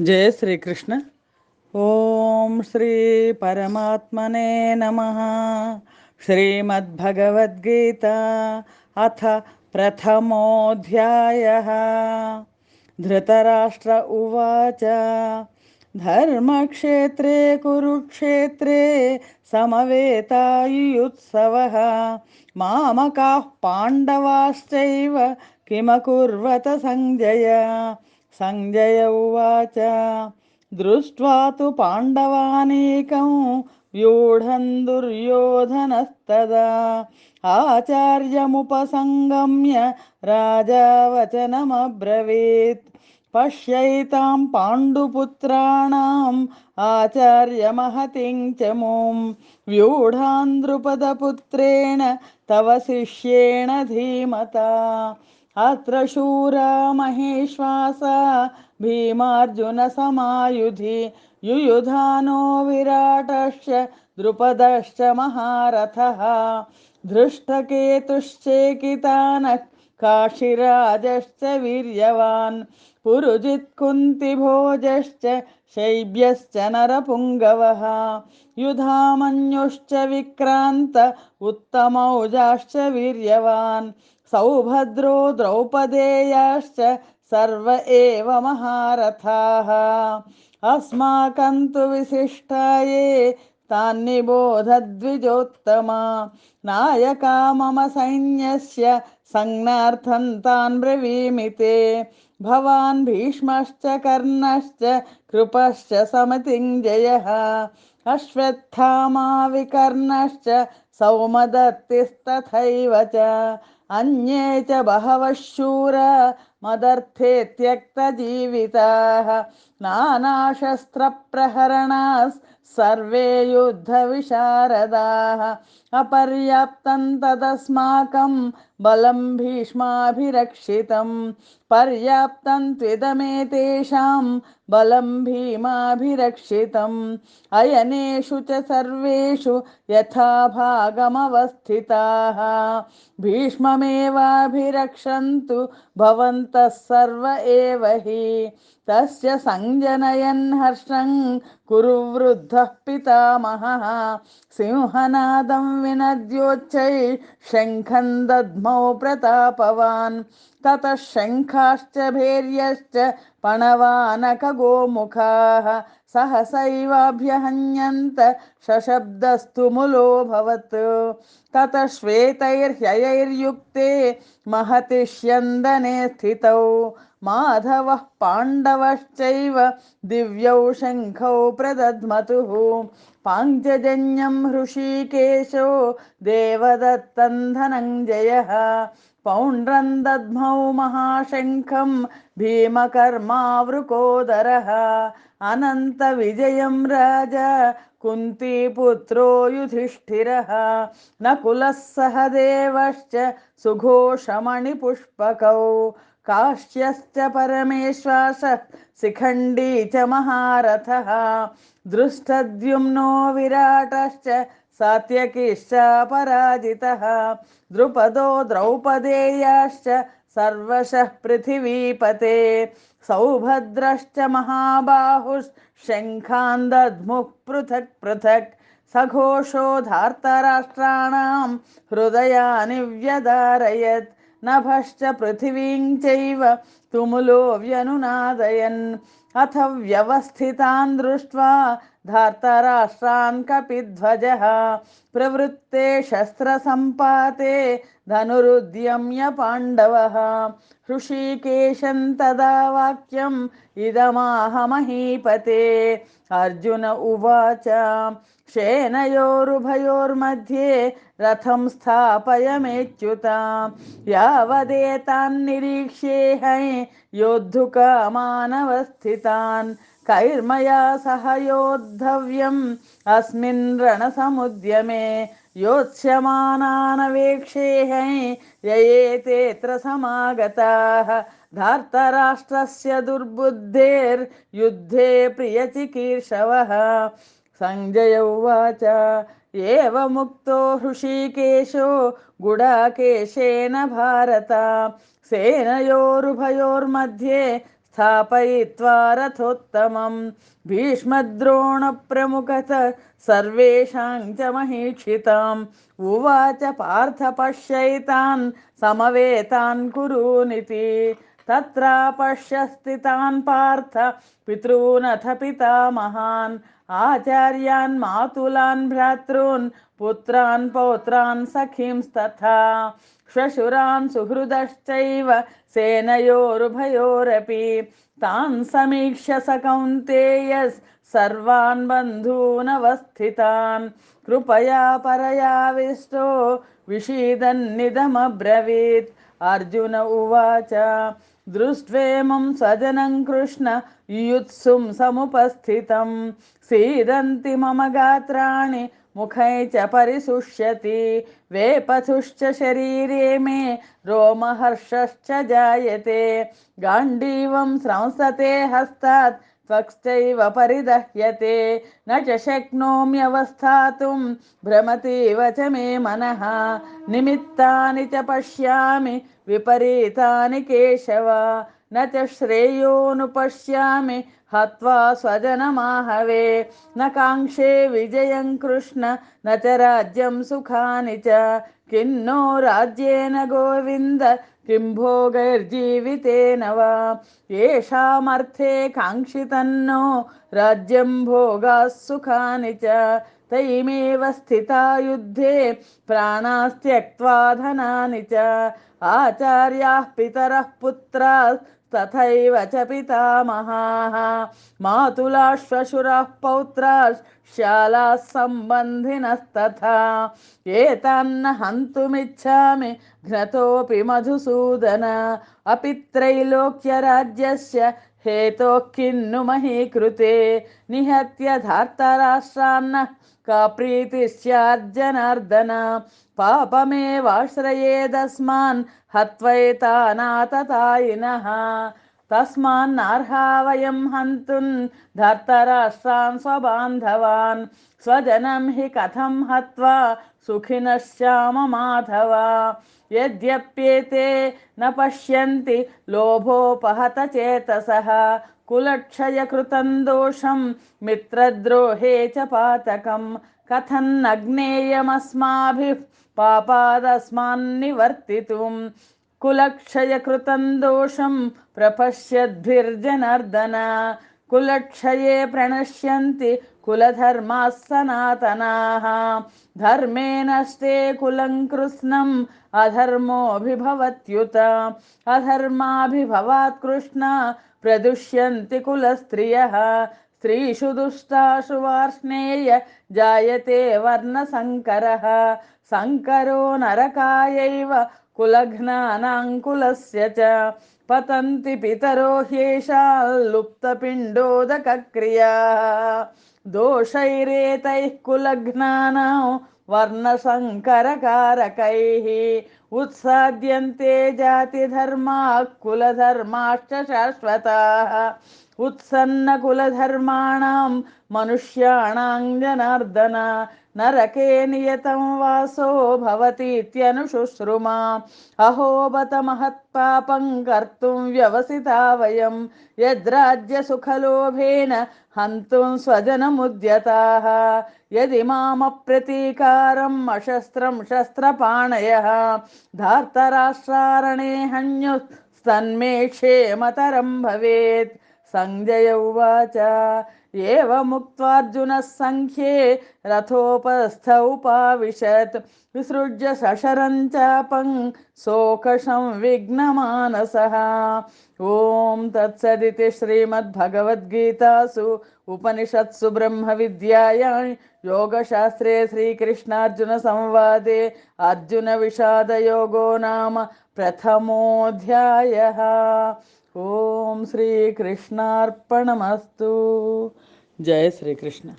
जय श्रीकृष्ण। श्री श्रीपरमात्मने नमः। श्रीमद्भगवद्गीता अथ प्रथमोऽध्यायः। धृतराष्ट्र उवाच। धर्मक्षेत्रे, कुरुक्षेत्रे समवेतायुयुत्सवः मामकाः पाण्डवाश्चैव किमकुर्वत सञ्जय सञ्जय उवाच दृष्ट्वा तु पाण्डवानीकं व्यूढं दुर्योधनस्तदा आचार्यमुपसङ्गम्य राजा वचनमब्रवीत् पश्यैतां पाण्डुपुत्राणाम् आचार्यमहतिं च मुं व्यूढान् द्रुपदपुत्रेण तव शिष्येण धीमता अत्र शूरा महेश्वासा भीमार्जुनसमायुधि, युयुधानो विराटश्च, द्रुपदश्च महारथः, धृष्टकेतुश्चेकितानः, काशिराजश्च वीर्यवान्, पुरुजित्कुन्तिभोजश्च, शैब्यश्च नरपुङ्गवः, युधामन्युश्च विक्रान्त, उत्तमौजाश्च वीर्यवान् सौभद्रो द्रौपदेयाश्च सर्व एव महारथाः। अस्माकं तु विशिष्टाये तान्निबोधद्विजोत्तमा। नायका मम सैन्यस्य संज्ञार्थं तान् ब्रवीमि ते। भवान् भीष्मश्च, कर्णश्च, कृपश्च समतिञ्जयः अश्वत्थामा, विकर्णश्च सौमदत्तिस्तथैव च अन्ये च बहवः शूरा मदर्थे त्यक्तजीविताः सर्वे युद्धविशारदाः। अपर्याप्तं तदस्माकं बलं भीष्माभिरक्षितं, पर्याप्तं त्विदमेतेषां बलं भीमाभिरक्षितम् अयनेषु च सर्वेषु यथा भागमवस्थिताः भीष्ममेवाभिरक्षन्तु भवन्तः सर्व एव हि। तस्य सञ्जनयन् हर्षं कुरु वृद्धः पितामहः। सिंहनादं विनद्योच्चै शङ्खं दद्मौ प्रतापवान्। ततः शङ्खाश्च भैर्यश्च पणवानकगोमुखाः सहसैवाभ्यहन्यन्त सशब्दस्तु मुलोऽभवत् ततः श्वेतैर्ह्ययैर्युक्ते महति स्यन्दने स्थितौ माधवः पाण्डवश्चैव दिव्यौ शङ्खौ प्रदध्मतुः। पाञ्चजन्यं हृषीकेशो देवदत्तं धनञ्जयः। पौण्ड्रं दद्मौ महाशङ्खं भीमकर्मावृकोदरः। अनन्तविजयं राजा कुन्तीपुत्रो युधिष्ठिरः। नकुलः सह देवश्च सुघोषमणिपुष्पकौ काश्यश्च परमेश्वासः शिखण्डी च महारथः, दृष्टद्युम्नो विराटश्च सात्यकिश्च पराजितः, द्रुपदो द्रौपदेयाश्च सर्वशः पृथिवीपते, सौभद्रश्च महाबाहुशङ्खान् दद्मुः पृथक् पृथक्, सघोषो धार्तराष्ट्राणां हृदयानि व्यदारयत् नभश्च पृथिवीं चैव तुमुलो व्यनुनादयन्। अथ व्यवस्थितान् दृष्ट्वा धार्तराष्ट्रान् कपिध्वजः। प्रवृत्ते शस्त्रसम्पाते धनुरुद्यम्य पाण्डवः। हृषीकेशं तदा वाक्यम् इदमाहमहीपते अर्जुन उवाच सेनयोरुभयोर्मध्ये रथं स्थापयमेच्युता यावदेतान्निरीक्ष्येहै योद्धुकामानवस्थितान्। कैर्मया सह योद्धव्यम् अस्मिन् रणसमुद्यमे। योत्स्यमानानवेक्षेहै ययेतेऽत्र समागताः धार्तराष्ट्रस्य दुर्बुद्धेर्युद्धे प्रियचिकीर्षवः। सञ्जय उवाच एवमुक्तो हृषीकेशो गुडाकेशेन भारत। सेनयोरुभयोर्मध्ये स्थापयित्वा रथोत्तमम्। भीष्मद्रोणप्रमुखत सर्वेषां च महीक्षिताम्। उवाच पार्थ पश्यैतान् समवेतान् कुरूनिति। तत्रा पश्यस्थितान् पार्थ पितॄनथ आचार्यान् मातुलान् भ्रातॄन् पुत्रान् पौत्रान् सखींस्तथा श्वशुरान् सुहृदश्चैव सेनयोरुभयोरपि तान् समीक्ष्य स सर्वान् बन्धूनवस्थितान्। कृपया परयाविष्टो विषीदन्निदमब्रवीत्। अर्जुन उवाच दृष्ट्वेमं स्वजनं कृष्ण युत्सुं समुपस्थितं। सीदन्ति मम गात्राणि मुखै च परिशुष्यति। वेपथुश्च शरीरे मे रोमहर्षश्च जायते। गाण्डीवं स्रंसते हस्तात् त्वक्श्चैव परिदह्यते। न च शक्नोम्यवस्थातुं भ्रमतीव च मे मनः। निमित्तानि च पश्यामि विपरीतानि केशव। न च श्रेयोनुपश्यामि हत्वा स्वजनमाहवे। न काङ्क्षे विजयं कृष्ण न च राज्यं सुखानि च। किन्नो राज्येन गोविन्द किं भोगैर्जीवितेन वा? येषामर्थे काङ्क्षितन्नो राज्यं भोगाः सुखानि च। तैमेव स्थिता युद्धे प्राणास्त्यक्त्वा धनानि च। आचार्याः पितरः पुत्राः तथैव च पितामहाः मातुलाः श्वशुराः पौत्राः सम्बन्धिनस्तथा एतान्न हन्तुमिच्छामि घ्नतोऽपि मधुसूदन। अपि त्रैलोक्यराज्यस्य हेतोः किन्नु मही कृते निहत्य धार्तराष्ट्रान्नः, का प्रीतिः स्याज्जनार्दन पापमेवाश्रयेदस्मान् हत्वैतानाततायिनः। तस्मान्नार्हा वयं हन्तुं धर्तराष्ट्रान् स्वबान्धवान्, स्वजनं हि कथं हत्वा सुखिनः श्याम माधव। यद्यप्येते न पश्यन्ति लोभोपहत चेतसः कुलक्षयकृतं दोषं मित्रद्रोहे च पातकं कथं ज्ञेयमस्माभिः पापादस्मान्निवर्तितुम् कुलक्षयकृतं दोषं प्रपश्यद्भिर्जनार्दन कुलक्षये प्रणश्यन्ति कुलधर्माः सनातनाः। धर्मे नष्टे कुलं कृत्स्नम् अधर्मोऽभिभवत्युत। अधर्माभिभवात् कृष्ण प्रदुष्यन्ति कुलस्त्रियः। స్త్రీషు దుష్టాశు వార్ష్ణేయ జాయతే వర్ణ సంకర సంకరో నరకాయైవ కులఘ్నానాంకులస్య పతంతి పితరో హ్యేషాల్లుప్తపిండోదకక్రియా దోషైరేతై కులఘ్నానాం वर्णशङ्करकारकैः उत्साद्यन्ते जातिधर्माः कुलधर्माश्च शाश्वताः। उत्सन्नकुलधर्माणां मनुष्याणां जनार्दन नरके नियतं वासो भवतीत्यनुशुश्रुमा। अहो बत महत्पापं कर्तुं व्यवसिता वयं। यद्राज्यसुखलोभेन हन्तुं स्वजनमुद्यताः। यदि मामप्रतीकारम् अशस्त्रं शस्त्रपाणयः। धार्तराष्ट्रारणे हन्युस्तन्मे क्षेमतरं भवेत्। सञ्जय उवाच। एवमुक्त्वार्जुनः सङ्ख्ये रथोपस्थ उपाविशत् विसृज्य सशरं चापं शोकसंविघ्नमानसः। ॐ तत्सदिति श्रीमद्भगवद्गीतासु उपनिषत्सु ब्रह्मविद्यायां योगशास्त्रे श्रीकृष्णार्जुनसंवादे अर्जुनविषादयोगो नाम प्रथमोऽध्यायः ॐ श्रीकृष्णार्पणमस्तु जय श्रीकृष्ण